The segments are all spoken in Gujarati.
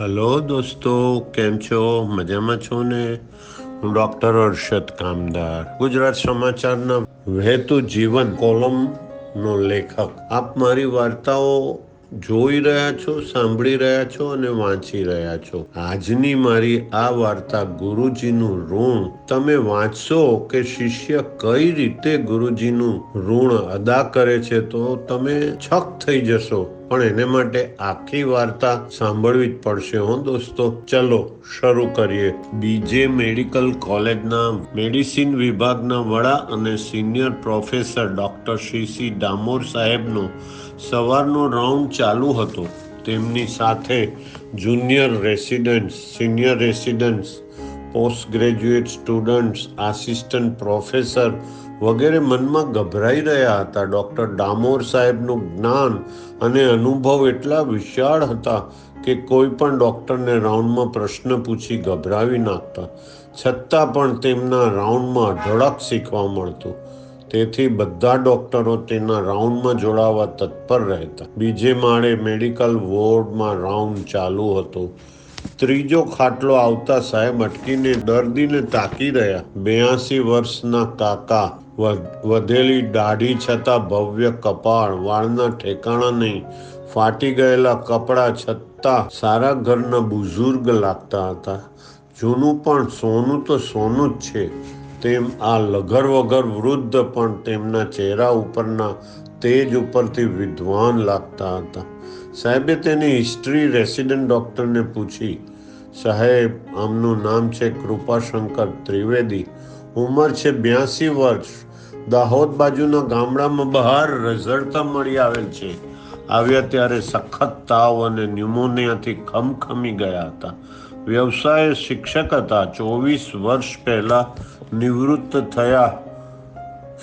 હલો દોસ્તો, કેમ છો? મજામાં છો ને? હું ડોક્ટર અરશદ કામદાર. ગુજરાત સમાચારના વહેતું જીવન કોલમનો લેખક. આપ મારી વાર્તાઓ જોઈ રહ્યા છો, સાંભળી રહ્યા છો અને વાંચી રહ્યા છો. આજની મારી આ વાર્તા ગુરુજીનું ઋણ. તમે વાંચશો કે શિષ્ય કઈ રીતે ગુરુજીનું ઋણ અદા કરે છે તો તમે છક થઈ જશો. પણ એને માટે આખી વાર્તા સાંભળવી જ પડશે. હો દોસ્તો, ચલો શરૂ કરીએ. બીજે મેડિકલ કોલેજના મેડિસિન વિભાગના વડા અને senior professor doctor Shri C Damor સાહેબનો સવારનો રાઉન્ડ ચાલુ હતો. તેમની સાથે junior residents, senior residents, post graduate students, assistant professor વગેરે મનમાં ગભરાઈ રહ્યા હતા. ડૉક્ટર ડામોર સાહેબનું જ્ઞાન અને અનુભવ એટલા વિશાળ હતા કે કોઈ પણ ડૉક્ટરને રાઉન્ડમાં પ્રશ્ન પૂછી ગભરાવી નાખતા. છતાં પણ તેમના રાઉન્ડમાં અઢળક શીખવા મળતું. તેથી બધા ડોક્ટરો તેના રાઉન્ડમાં જોડાવા તત્પર રહેતા. બીજે માળે મેડિકલ વોર્ડમાં રાઉન્ડ ચાલુ હતો. ત્રીજો ખાટલો આવતા સાહેબ અટકીને દર્દીને તાકી રહ્યા. બેયાસી વર્ષના કાકા વધેલી દાઢી છતાં ભવ્ય કપાળ, વાળના ઠેકાણા નહીં, ફાટી ગયેલા કપડાં છતાં સારા ઘરના બુઝુર્ગ લાગતા હતા. જૂનું પણ સોનું તો સોનું જ છે. તેમ આ લગર વગર વૃદ્ધ પણ તેમના ચહેરા ઉપરના તેજ ઉપરથી વિદ્વાન લાગતા હતા. સાહેબે તેની હિસ્ટ્રી રેસિડન્ટ ડૉક્ટરને પૂછી, સાહેબ, આમનું નામ છે કૃપાશંકર ત્રિવેદી. ઉંમર છે બ્યાસી વર્ષ. દાહોદ બાજુના ગામડામાં બહાર રઝળતા મળી આવેલ છે. આવ્યા ત્યારે સખત તાવ અને ન્યુમોનિયાથી ખમખમી ગયા હતા. વ્યવસાય શિક્ષક હતા. ચોવીસ વર્ષ પહેલા નિવૃત્ત થયા.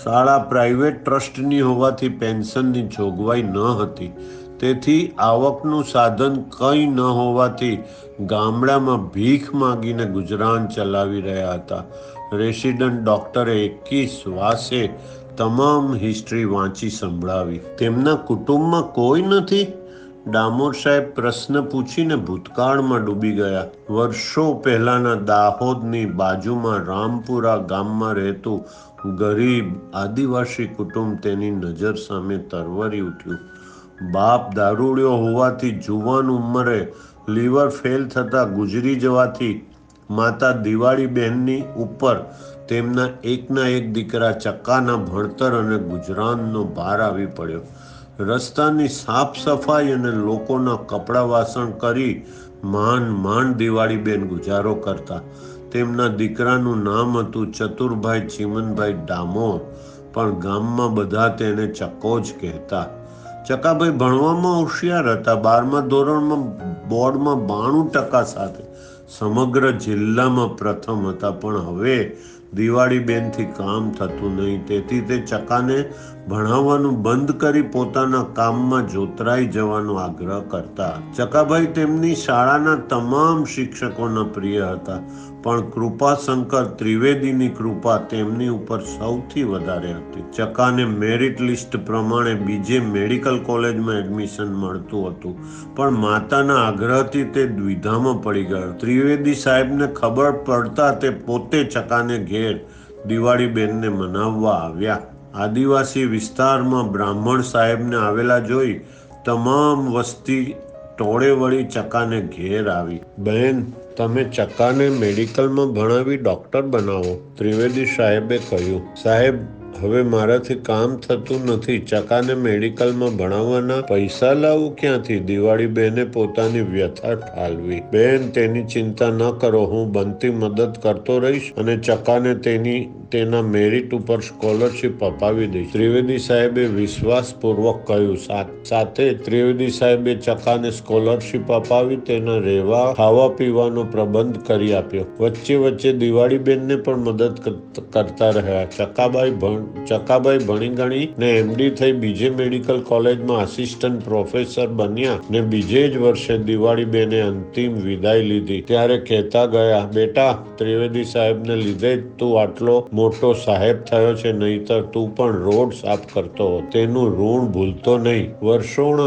શાળા પ્રાઇવેટ ટ્રસ્ટની હોવાથી પેન્શનની જોગવાઈ ન હતી. તેથી આવકનું સાધન કંઈ ન હોવાથી ગામડામાં ભીખ માગીને ગુજરાન ચલાવી રહ્યા હતા. રેસિડન્ટ ડોક્ટરે એકવીસ વાસે તમામ હિસ્ટ્રી વાંચી સંભળાવી. તેમના કુટુંબમાં કોઈ નથી? ડામોર સાહેબ પ્રશ્ન પૂછીને ભૂતકાળમાં ડૂબી ગયા. વર્ષો પહેલાના દાહોદની બાજુમાં રામપુરા ગામમાં રહેતું ગરીબ આદિવાસી કુટુંબ તેની નજર સામે તરવરી ઉઠ્યું. બાપ દારૂડિયો હોવાથી જુવાન ઉંમરે લીવર ફેલ થતાં ગુજરી જવાથી માતા દિવાળી બહેનની ઉપર તેમના એકના એક દીકરા ચક્કાના ભણતર અને ગુજરાનનો ભાર આવી પડ્યો. રસ્તાની સાફ સફાઈ અને લોકોના કપડાં વાસણ કરી માંડ માંડ દિવાળીબેન ગુજારો કરતા. તેમના દીકરાનું નામ હતું ચતુરભાઈ ચીમનભાઈ ડામોર, પણ ગામમાં બધા તેને ચક્કો જ કહેતા. ચકાભાઈ, ભણવામાં હોશિયાર હતા. બારમા ધોરણમાં, બોર્ડમાં બાણું ટકા સાથે. સમગ્ર જિલ્લામાં પ્રથમ હતા. પણ હવે દિવાળી બેનથી કામ થતું નહીં. તેથી તે ચકાને ભણાવવાનું બંધ કરી પોતાના કામમાં જોતરાઈ જવાનો આગ્રહ કરતા. ચકાભાઈ તેમની શાળાના તમામ શિક્ષકોના પ્રિય હતા. પણ કૃપાશંકર ત્રિવેદીની કૃપા તેમની ઉપર સૌથી વધારે હતી. ચકાને મેરિટ લિસ્ટ પ્રમાણે બીજે મેડિકલ કોલેજમાં એડમિશન મળતું હતું, પણ માતાના આગ્રહથી તે દ્વિધામાં પડી ગયો. ત્રિવેદી સાહેબને ખબર પડતા તે પોતે ચકાને ઘેર દિવાળી બેનને મનાવવા આવ્યા. આદિવાસી વિસ્તારમાં બ્રાહ્મણ સાહેબને આવેલા જોઈ તમામ વસ્તી ટોળે વળી ચકાને ઘેર આવી. બહેન તમે ચકાને મેડિકલમાં ભણાવી ડૉક્ટર બનાવો, ત્રિવેદી સાહેબે કહ્યું. સાહેબ હવે મારાથી કામ થતું નથી. ચકાને મેડિકલમાં ભણાવવાના પૈસા લાવું ક્યાંથી? દિવાળી બેને પોતાની વ્યથા ઠાલવી. બેન, તેની ચિંતા ન કરો. હું બનતી મદદ કરતો રહીશ અને ચકાને તેની, તેના મેરિટ ઉપર સ્કોલરશિપ અપાવી દઈશ. ત્રિવેદી સાહેબે વિશ્વાસપૂર્વક કહ્યું સાથે ત્રિવેદી સાહેબે ચકાને સ્કોલરશિપ અપાવી, તેના રહેવા ખાવા પીવાનો પ્રબંધ કરી આપ્યો. વચ્ચે વચ્ચે દિવાળી બેનને પણ મદદ કરતા રહ્યા. ચકાબાઈ ભણ ચકાભાઈ ભણી ને એમડી થઈ બીજે મેડિકલ કોલેજમાં આસિસ્ટન્ટ પ્રોફેસર બન્યા ને બીજે જ વર્ષે દિવાળી બેને અંતિમ વિદાય લીધી. ત્યારે કહેતા ગયા, બેટા, ત્રિવેદી સાહેબને લીધે જ તું આટલો મોટો સાહેબ થયો છે, નહીતર તું પણ રોડ સાફ કરતો. તેનું ઋણ ભૂલતો નહીં. વર્ષોણ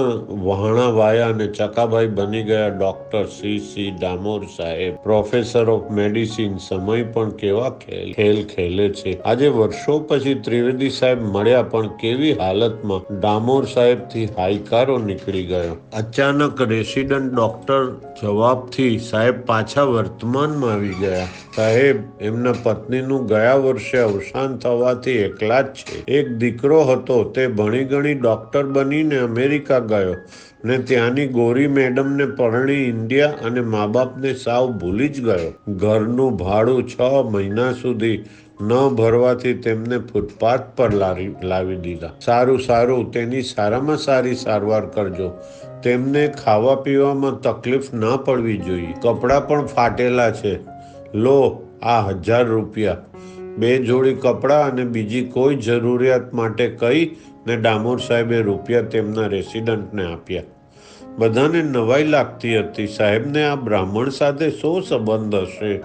વહાણા વાયા અને ચકાભાઈ બની ગયા ડોક્ટર સી. સી. ડામોર સાહેબ. પ્રોફેસર ઓફ મેડિસિન સમય પણ કેવા ખેલ ખેલે છે. આજે વર્ષો પછી ત્રિવેદી સાહેબ મળ્યા પણ કેવી હાલતમાં? ડામોર સાહેબથી હાઈકારો નીકળી ગયો. અચાનક રેસિડન્ટ ડોક્ટર જવાબથી સાહેબ પાછા વર્તમાનમાં આવી ગયા. સાહેબ, એમના પત્નીનું ગયા વર્ષે અવસાન થવાથી એકલા જ છે. એક દીકરો હતો, તે ભણી ગણી ડોક્ટર બનીને અમેરિકા ગયો ને ત્યાંની ગોરી મેડમને પરણી ઇન્ડિયા અને મા બાપને સાવ ભૂલી જ ગયો. ઘરનું ભાડું છ મહિના સુધી ન ભરવાથી તેમને ફૂટપાથ પર લાવી લાવી દીધા. સારું સારું, તેની સારામાં સારી સારવાર કરજો. તેમને ખાવા પીવામાં તકલીફ ન પડવી જોઈએ. કપડાં પણ ફાટેલા છે. લો, આ હજાર રૂપિયા. બે જોડી કપડાં અને બીજી કોઈ જરૂરિયાત માટે કહી ને ડામોર સાહેબે રૂપિયા તેમના રેસિડન્ટને આપ્યા. બધાને નવાઈ લાગતી હતી. સાહેબને આ બ્રાહ્મણ સાથે શો સંબંધ હશે?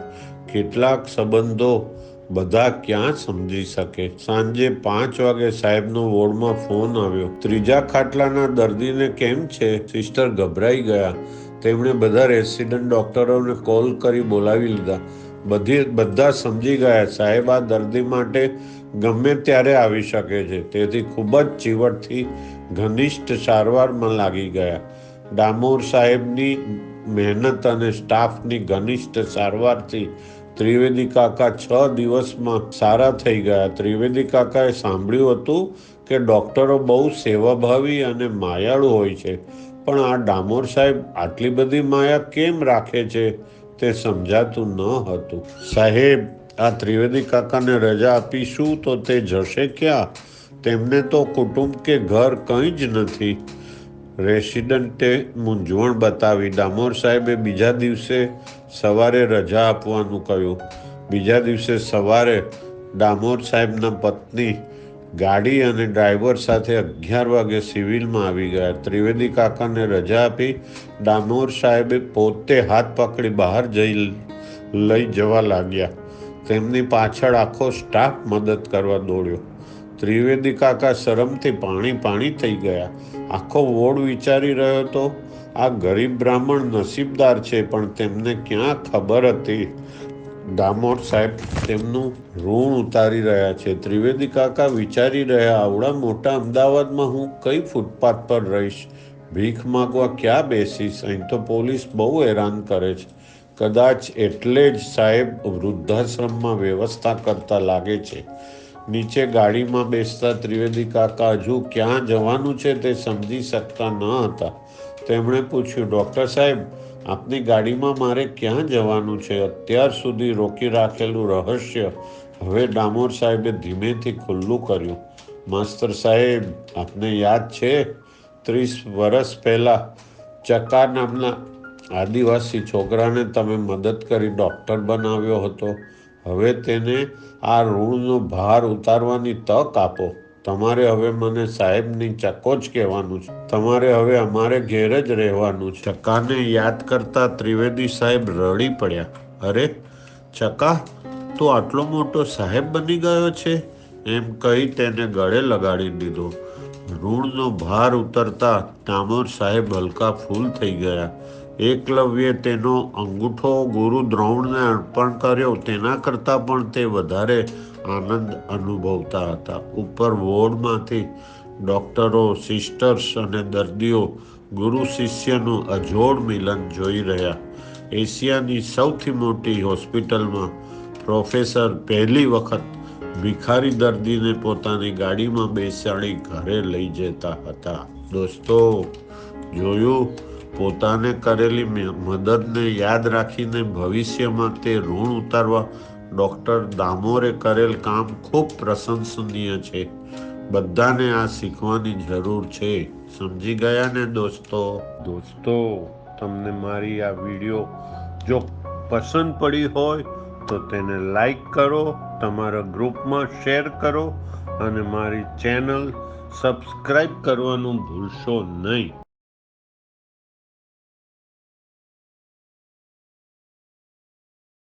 કેટલાક સંબંધો બધા ક્યાં સમજી શકે? સાંજે પાંચ વાગે સાહેબનો વોર્ડમાં ફોન આવ્યો. ત્રીજા ખાટલાના દર્દીને કેમ છે? સિસ્ટર ગભરાઈ ગયા. તેમણે બધા રેસિડન્ટ ડોક્ટરોને કોલ કરી બોલાવી લીધા. બધી, બધા સમજી ગયા. સાહેબ, આ દર્દી માટે ગમે ત્યારે આવી શકે છે. તેથી ખૂબ જ ચીવટથી ઘનિષ્ઠ સારવારમાં લાગી ગયા. ડામોર સાહેબની મહેનત અને સ્ટાફની ઘનિષ્ઠ સારવારથી ત્રિવેદી કાકા છ દિવસમાં સારા થઈ ગયા. ત્રિવેદી કાકાએ સાંભળ્યું હતું કે ડૉક્ટરો બહુ સેવાભાવી અને માયાળુ હોય છે. પણ આ ડામોર સાહેબ આટલી બધી માયા કેમ રાખે છે તે સમજાતું ન હતું. સાહેબ, આ ત્રિવેદી કાકાને રજા આપીશું તો તે જશે ક્યાં? તેમને તો કુટુંબ કે ઘર કંઈ જ નથી. રેસિડન્ટે મૂંઝવણ બતાવી. ડામોર સાહેબે બીજા દિવસે સવારે રજા આપવાનું કહ્યું. બીજા દિવસે સવારે ડામોર સાહેબના પત્ની, ગાડી અને ડ્રાઈવર સાથે અગિયાર વાગે સિવિલમાં આવી ગયા. ત્રિવેદી કાકાને રજા આપી ડામોર સાહેબે પોતે હાથ પકડી બહાર જઈ લઈ જવા લાગ્યા. તેમની પાછળ આખો સ્ટાફ મદદ કરવા દોડ્યો. ત્રિવેદી કાકા શરમથી પાણી પાણી થઈ ગયા. આખો વોર્ડ વિચારી રહ્યો હતો આ ગરીબ બ્રાહ્મણ નસીબદાર છે, પણ તેમને ક્યાં ખબર હતી? દામોદ સાહેબ તેમનું ઋણ ઉતારી રહ્યા છે. ત્રિવેદી કાકા વિચારી રહ્યા, આવડા મોટા અમદાવાદમાં હું કઈ ફૂટપાથ પર રહીશ? ભીખ માગવા ક્યાં બેસીશ? અહીં તો પોલીસ બહુ હેરાન કરે છે. કદાચ એટલે જ સાહેબ વૃદ્ધાશ્રમમાં વ્યવસ્થા કરતા લાગે છે. નીચે ગાડીમાં બેસતા ત્રિવેદી કાકા, હજુ ક્યાં જવાનું છે તે સમજી શકતા ન હતા. તેમણે પૂછ્યું, ડૉક્ટર સાહેબ, આપની ગાડીમાં મારે ક્યાં જવાનું છે? અત્યાર સુધી રોકી રાખેલું રહસ્ય. હવે ડામોર સાહેબે ધીમેથી ખુલ્લું કર્યું, માસ્તર સાહેબ, આપને યાદ છે, ત્રીસ વર્ષ પહેલાં ચકા નામના આદિવાસી છોકરાને તમે મદદ કરી ડૉક્ટર બનાવ્યો હતો. હવે તેને આ ઋણનો ભાર ઉતારવાની તક આપો. તમારે હવે મને સાહેબની ચક્કો જ કહેવાનું છે. તમારે હવે અમારે ઘેર જ રહેવાનું છે. ચકાને યાદ કરતા ત્રિવેદી સાહેબ રડી પડ્યા. અરે, ચકા, તું આટલો મોટો સાહેબ બની ગયો છે? એમ કહી તેને ગળે લગાડી દીધો. ઋણનો ભાર ઉતરતા તામોર સાહેબ હલકા ફૂલ થઈ ગયા. એકલવ્યે તેનો અંગૂઠો ગુરુ દ્રોણને અર્પણ કર્યો. તેના કરતાં પણ તે વધારે આનંદ અનુભવતા હતા. ઉપર વોર્ડમાંથી ડૉક્ટરો, સિસ્ટર્સ અને દર્દીઓ ગુરુ શિષ્યનું અજોડ મિલન જોઈ રહ્યા. એશિયાની સૌથી મોટી હોસ્પિટલમાં પ્રોફેસર પહેલી વખત ભિખારી દર્દીને પોતાની ગાડીમાં બેસાડી ઘરે લઈ જતા હતા. દોસ્તો, જોયું? પોતાને કરેલી મદદને યાદ રાખીને ભવિષ્યમાં તે ઋણ ઉતારવા ડૉક્ટર દામોરે કરેલ કામ ખૂબ પ્રશંસનીય છે. બધાને આ શીખવાની જરૂર છે. સમજી ગયા ને દોસ્તો? દોસ્તો, તમને મારી આ વીડિયો જો પસંદ પડી હોય તો તેને લાઈક કરો, તમારા ગ્રુપમાં શેર કરો અને મારી ચેનલ સબસ્ક્રાઈબ કરવાનું ભૂલશો નહીં.